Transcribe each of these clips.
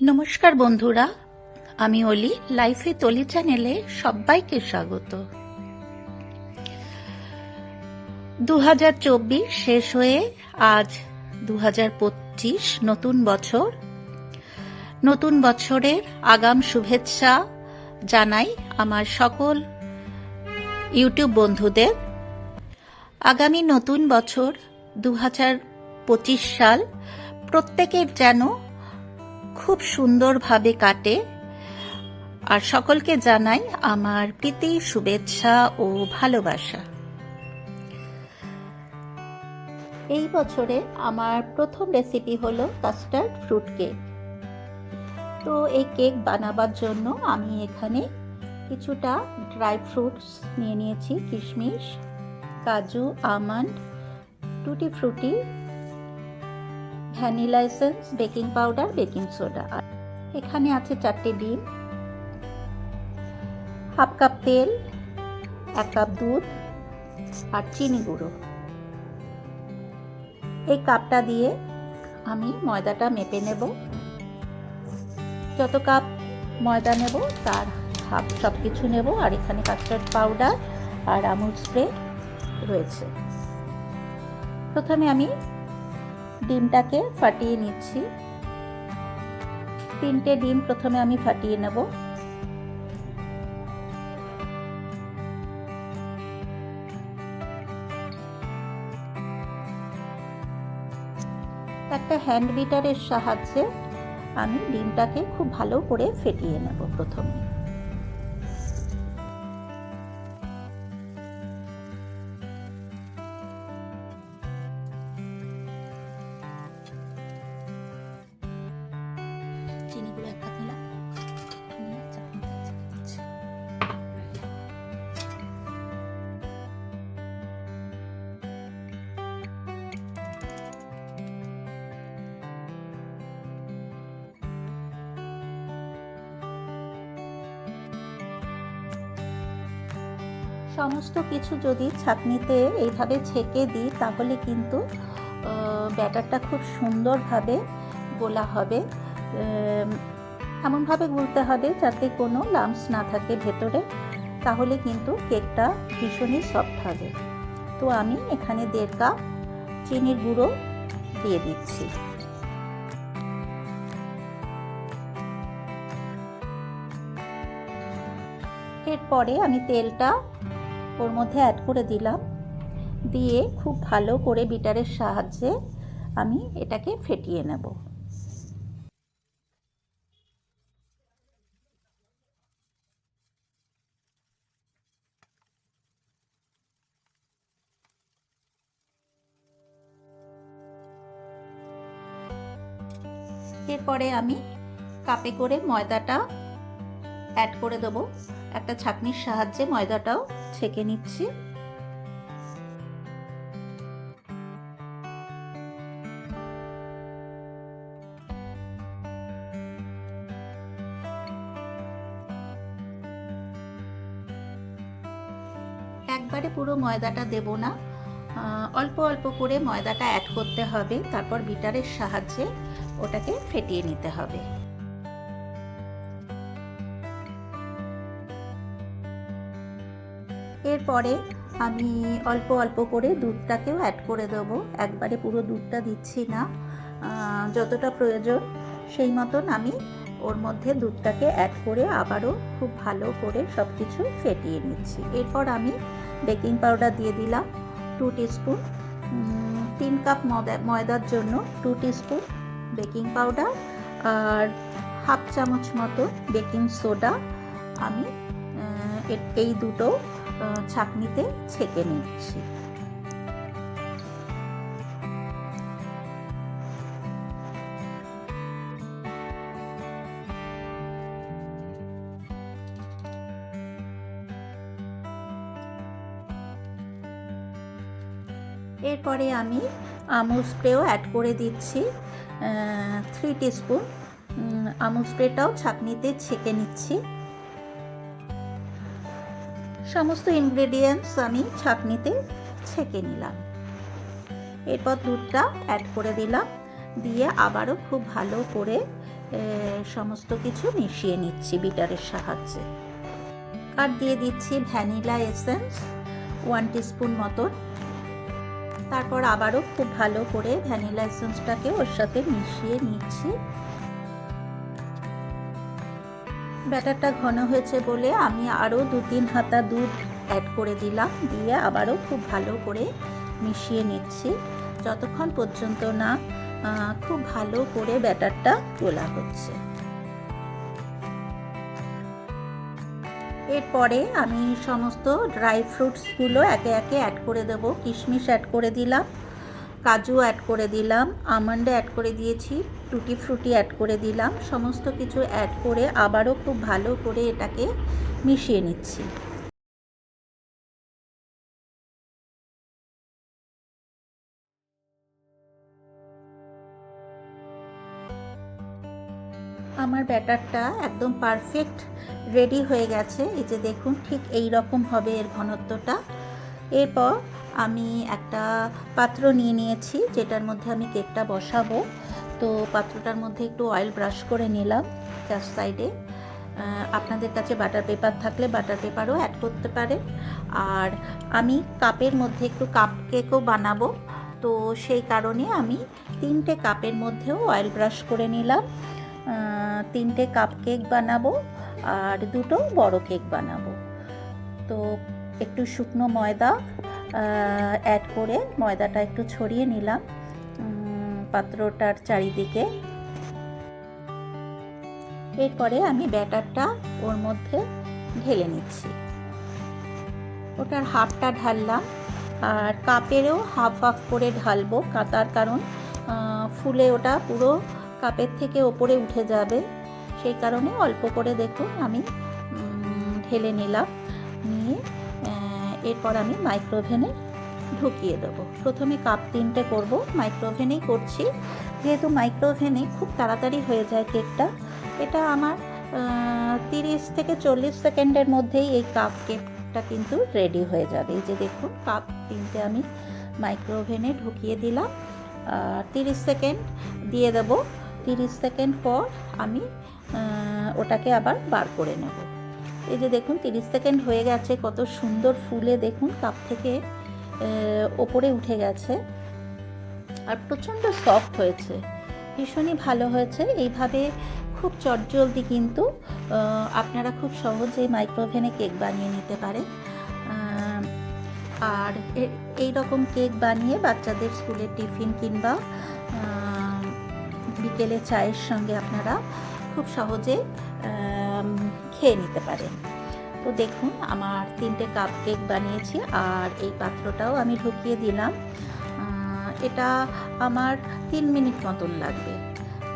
নমস্কার বন্ধুরা, আমি অলি লাইফে তলি চ্যানেলে সবাইকে স্বাগত। দু হাজার চব্বিশ শেষ হয়ে আজ দু হাজার পঁচিশ নতুন বছর। নতুন বছরের আগাম শুভেচ্ছা জানাই আমার সকল ইউটিউব বন্ধুদের। আগামী নতুন বছর দু হাজার পঁচিশ সাল প্রত্যেকের যেন খুব সুন্দরভাবে কাটে। আর সকলকে জানাই আমার প্রীতি, শুভেচ্ছা ও ভালোবাসা। এই বছরে আমার প্রথম রেসিপি হলো কাস্টার্ড ফ্রুট কেক তো এই কেক বানাবার জন্য আমি এখানে কিছুটা ড্রাই ফ্রুটস নিয়ে নিয়েছি, কিশমিশ, কাজু almond tutti frutti vanilla essence baking powder, baking soda. আর এখানে আছে চারটে ডিম। হাফ কাপ তেল, এক কাপ দুধ আর চিনি গুঁড়ো। এই কাপটা দিয়ে আমি ময়দাটা মেপে নেব। যত কাপ ময়দা নেব, তার হাফ সব কিছু নেব। আর এখানে কাস্টার্ড পাউডার আর আমুল স্প্রে রয়েছে। প্রথমে আমি ডিমটাকে ফাটিয়ে নিচ্ছি। তিনটে ডিম প্রথমে আমি ফাটিয়ে নেব। একটা হ্যান্ড বিটারের সাহায্যে আমি ডিমটাকে খুব ভালো করে ফেটিয়ে নেব প্রথমে। সমস্ত কিছু যদি ছাঁকনিতে এইভাবে ছেঁকে দিই, তাহলে কিন্তু ব্যাটারটা খুব সুন্দরভাবে গোলা হবে। এমনভাবে গুলতে হবে যাতে কোনো লাম্পস না থাকে ভেতরে, তাহলে কিন্তু কেকটা ভীষণই সফট হবে। তো আমি এখানে দেড় কাপ চিনির গুঁড়ো দিয়ে দিচ্ছি। এরপরে আমি তেলটা ওর মধ্যে অ্যাড করে দিলাম। দিয়ে খুব ভালো করে বিটারের সাহায্যে আমি এটাকে ফেটিয়ে নেব। এরপরে আমি কাপে করে ময়দাটা অ্যাড করে দেবো। একটা ছাঁকনির সাহায্যে ময়দাটাও ছেঁকে নিচ্ছি। একবারে পুরো ময়দাটা দেব না। অল্প অল্প করে ময়দাটা অ্যাড করতে হবে। তারপর বিটারের সাহায্যে ওটাকে ফেটিয়ে নিতে হবে। এরপরে আমি অল্প অল্প করে দুধটাকেও অ্যাড করে দেবো। একবারে পুরো দুধটা দিচ্ছি না। যতটা প্রয়োজন সেই মতন আমি ওর মধ্যে দুধটাকে অ্যাড করে আবারও খুব ভালো করে সব কিছু ফেটিয়ে নিচ্ছি। এরপর আমি বেকিং পাউডার দিয়ে দিলাম টু টিস্পুন তিন কাপ ময়দার জন্য টু টিস্পুন বেকিং পাউডার আর হাফ চামচ মতো বেকিং সোডা আমি এই দুটো ছাঁকনিতে ছেঁকে নিচ্ছি। এরপরে আমি আমুল স্প্রেও অ্যাড করে দিচ্ছি থ্রি টিস্পুন আমুল স্প্রেটাও ছাঁকনিতে ছেঁকে নিচ্ছি। সমস্ত ইনগ্রেডিয়েন্টস আমি ছাঁকনিতে ছেঁকে নিলাম। এরপর দুধটা অ্যাড করে দিলাম। দিয়ে আবারও খুব ভালো করে সমস্ত কিছু মিশিয়ে নিচ্ছি বিটারের সাহায্যে। আর দিয়ে দিচ্ছি ভ্যানিলা এসেন্স ওয়ান টিস্পুন মতন। তারপর আবারও খুব ভালো করে ভ্যানিলা এসেন্সটাকে ওর সাথে মিশিয়ে নিচ্ছি। ব্যাটারটা ঘন হয়েছে বলে আমি আরও দু তিন হাতা দুধ অ্যাড করে দিলাম। দিয়ে আবারও খুব ভালো করে মিশিয়ে নিচ্ছি। যতক্ষণ পর্যন্ত না খুব ভালো করে ব্যাটারটা গোলা হচ্ছে। এরপরে আমি সমস্ত ড্রাই ফ্রুটসগুলো একে একে অ্যাড করে দেব। কিশমিশ অ্যাড করে দিলাম। কাজু অ্যাড করে দিলাম আমন্ড অ্যাড করে দিয়েছি টুটি ফ্রুটি অ্যাড করে দিলাম, সমস্ত কিছু অ্যাড করে আবারও খুব ভালো করে এটাকে মিশিয়ে নিচ্ছি। আমার ব্যাটারটা একদম পারফেক্ট রেডি হয়ে গেছে, এই যে দেখুন ঠিক এই রকম হবে এর ঘনত্বটা। এরপর আমি একটা পাত্র নিয়ে নিয়েছি, যেটার মধ্যে আমি কেকটা বসাবো। তো পাত্রটার মধ্যে একটু অয়েল ব্রাশ করে নিলাম চার সাইডে আপনাদের কাছে বাটার পেপার থাকলে বাটার পেপারও অ্যাড করতে পারেন। আর আমি কাপের মধ্যে একটু কাপ কেকও বানাবো। তো সেই কারণে আমি তিনটে কাপের মধ্যেও অয়েল ব্রাশ করে নিলাম। তিনটে কাপ কেক বানাবো আর দুটো বড় কেক বানাবো। তো একটু শুকনো ময়দা অ্যাড করে ময়দাটা একটু ছড়িয়ে নিলাম পাত্রটার চারিদিকে। এরপরে আমি ব্যাটারটা ওর মধ্যে ঢেলে নিচ্ছি। ওটার হাফটা ঢাললাম, আর কাপেরও হাফ হাফ করে ঢালবো কা- তার কারণ ফুলে ওটা পুরো কাপের থেকে ওপরে উঠে যাবে। সেই কারণে অল্প করে দেখুন, আমি ঢেলে নিলাম। নিয়ে এরপর আমি মাইক্রোওভেনে ঢুকিয়ে দেবো। প্রথমে কাপ তিনটে করব। মাইক্রোওভেনেই করছি। যেহেতু মাইক্রোওভেনে খুব তাড়াতাড়ি হয়ে যায় কেকটা এটা আমার তিরিশ থেকে চল্লিশ সেকেন্ডের মধ্যেই এই কাপ কেকটা কিন্তু রেডি হয়ে যাবে। এই যে দেখুন কাপ তিনটে আমি মাইক্রোওভেনে ঢুকিয়ে দিলাম। তিরিশ সেকেন্ড দিয়ে দেবো। তিরিশ সেকেন্ড পর আমি ওটাকে আবার বার করে নেব। এই যে দেখুন, তিরিশ সেকেন্ড হয়ে গেছে, কত সুন্দর ফুলে দেখুন, কাপ থেকে ওপরে উঠে গেছে। আর প্রচণ্ড সফট হয়েছে, ভীষণই ভালো হয়েছে। এইভাবে খুব চটজলদি কিন্তু আপনারা খুব সহজেই মাইক্রোওভেনে কেক বানিয়ে নিতে পারেন। আর এই রকম কেক বানিয়ে বাচ্চাদের স্কুলের টিফিন কিংবা বিকেলে চায়ের সঙ্গে আপনারা খুব সহজে খেয়ে নিতে পারেন। তো দেখুন, আমার তিনটে কাপ কেক বানিয়েছি আর এই পাত্রটাও আমি ঢুকিয়ে দিলাম। এটা আমার তিন মিনিট মতন লাগবে।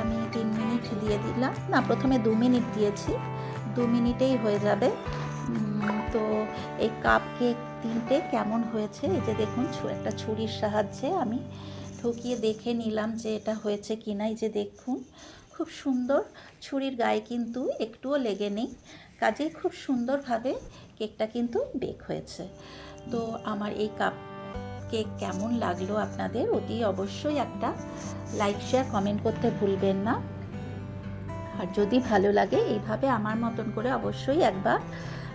আমি তিন মিনিট দিয়ে দিলাম। না, প্রথমে দু মিনিট দিয়েছি। দু মিনিটেই হয়ে যাবে। তো এই কাপ কেক তিনটে কেমন হয়েছে? এই যে দেখুন একটা ছুরির সাহায্যে আমি ঠকিয়ে দেখে নিলাম যে এটা হয়েছে কিনা। এই যে দেখুন খুব সুন্দর। ছুরির গায়ে কিন্তু একটুও লেগে নেই। কাজেই খুব সুন্দরভাবে কেকটা কিন্তু বেক হয়েছে। তো আমার এই কাপ কেক কেমন লাগল আপনাদের অতি অবশ্যই একটা লাইক, শেয়ার, কমেন্ট করতে ভুলবেন না। আর যদি ভালো লাগে এইভাবে আমার মতন করে অবশ্যই একবার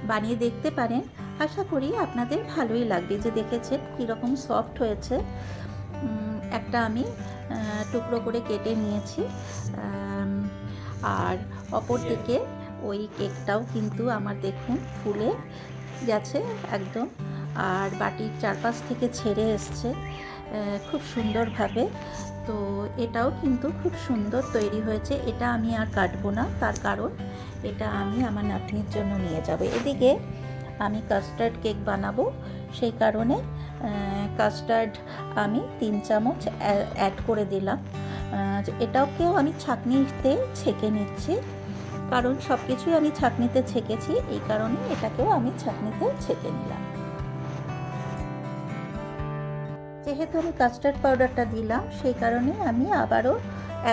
বানিয়ে দেখতে পারেন। আশা করি আপনাদের ভালোই লাগবে। যে দেখেছেন কীরকম সফট হয়েছে। একটা আমি টুকরো করে কেটে নিয়েছি। আর অপর দিকে ওই কেকটাও কিন্তু আমার দেখুন ফুলে গেছে একদম। আর বাটির চারপাশ থেকে ছেড়ে এসছে খুব সুন্দরভাবে। তো এটাও কিন্তু খুব সুন্দর তৈরি হয়েছে। এটা আমি আর কাটবো না, তার কারণ এটা আমি আমার নাতনির জন্য নিয়ে যাব। এদিকে আমি কাস্টার্ড কেক বানাবো, সেই কারণে কাস্টার্ড আমি তিন চামচ অ্যাড করে দিলাম। এটাকেও আমি ছাঁকনিতে ছেঁকে নিচ্ছি। কারণ সব কিছুই আমি ছাঁকনিতে ছেঁকেছি, এই কারণে এটাকেও আমি ছাঁকনিতে ছেঁকে নিলাম। যেহেতু আমি কাস্টার্ড পাউডারটা দিলাম, সেই কারণে আমি আবারও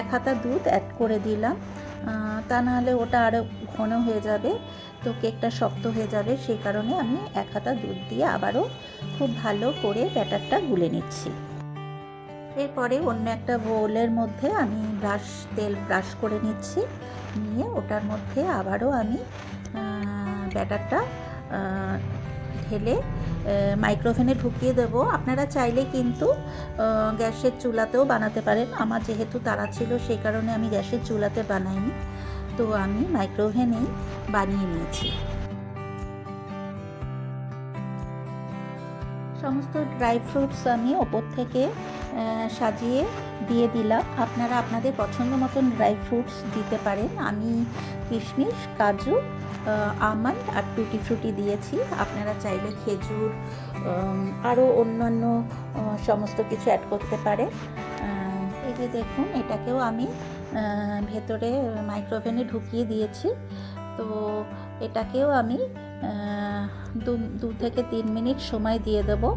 এক হাতা দুধ অ্যাড করে দিলাম। তা নাহলে ওটা আরও ঘন হয়ে যাবে, তো কেকটা শক্ত হয়ে যাবে, সেই কারণে আমি এক হাতা দুধ দিয়ে আবারও খুব ভালো করে ব্যাটারটা গুলে নিচ্ছি। এরপরে অন্য একটা বোলের মধ্যে আমি ব্রাশ, তেল ব্রাশ করে নিচ্ছি। নিয়ে ওটার মধ্যে আবারও আমি ব্যাটারটা ঢেলে মাইক্রোওভেনে ঢুকিয়ে দেব। আপনারা চাইলে কিন্তু গ্যাসের চুলাতেও বানাতে পারেন। আমার যেহেতু তাড়া ছিল, সেই কারণে আমি গ্যাসের চুলাতে বানাইনি। তো আমি মাইক্রোওভেনেই বানিয়ে নিয়েছি। সমস্ত ড্রাই ফ্রুটস আমি ওপর থেকে সাজিয়ে দিয়ে দিলাম। আপনারা আপনাদের পছন্দ মতন ড্রাই ফ্রুটস দিতে পারেন। আমি কিশমিশ, কাজু আমন্ড আর টুটি ফ্রুটি দিয়েছি। আপনারা চাইলে খেজুর আরও অন্যান্য সমস্ত কিছু অ্যাড করতে পারেন। এই যে দেখুন, এটাকেও আমি ভেতরে মাইক্রোওভেনে ঢুকিয়ে দিয়েছি। তো এটাকেও আমি দু দু থেকে তিন মিনিট সময় দিয়ে দেবো।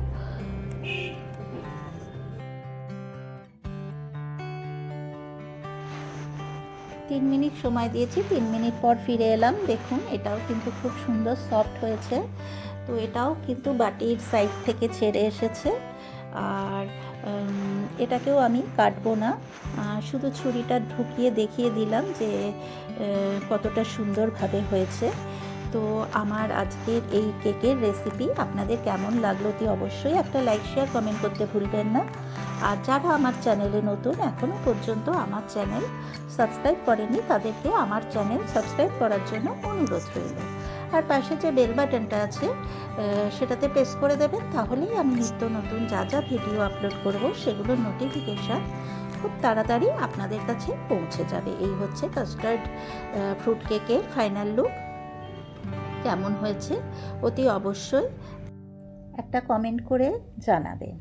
তিন মিনিট সময় দিয়েছি, তিন মিনিট পর ফিরে এলাম। দেখুন, এটাও কিন্তু খুব সুন্দর সফট হয়েছে। তো এটাও কিন্তু বাটির সাইড থেকে ছেড়ে এসেছে। আর এটাকেও আমি কাটবো না। শুধু ছুরিটা ঢুকিয়ে দেখিয়ে দিলাম যে কতটা সুন্দরভাবে হয়েছে। তো আমার আজকের এই কেকের রেসিপি আপনাদের কেমন লাগল অতি অবশ্যই একটা লাইক শেয়ার কমেন্ট করতে ভুলবেন না। আর যারা আমার চ্যানেলে নতুন এখনও পর্যন্ত আমার চ্যানেল সাবস্ক্রাইব করেনি, তাদেরকে আমার চ্যানেল সাবস্ক্রাইব করার জন্য অনুরোধ রইল। আর পাশে যে বেল বাটনটা আছে সেটাতে প্রেস করে দেবেন, তাহলেই আমি নিত্য নতুন যা যা ভিডিও আপলোড করব, সেগুলোর নোটিফিকেশান খুব তাড়াতাড়ি আপনাদের কাছে পৌঁছে যাবে। এই হচ্ছে কাস্টার্ড ফ্রুট কেকের ফাইনাল লুক কেমন হয়েছে অতি অবশ্যই একটা কমেন্ট করে জানাবেন।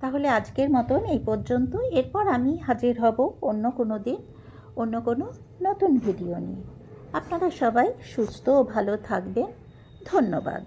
তাহলে আজকের মতন এই পর্যন্ত এরপর আমি হাজির হব অন্য কোনো দিন, অন্য কোনো নতুন ভিডিও নিয়ে। আপনারা সবাই সুস্থ ও ভালো থাকবেন। ধন্যবাদ।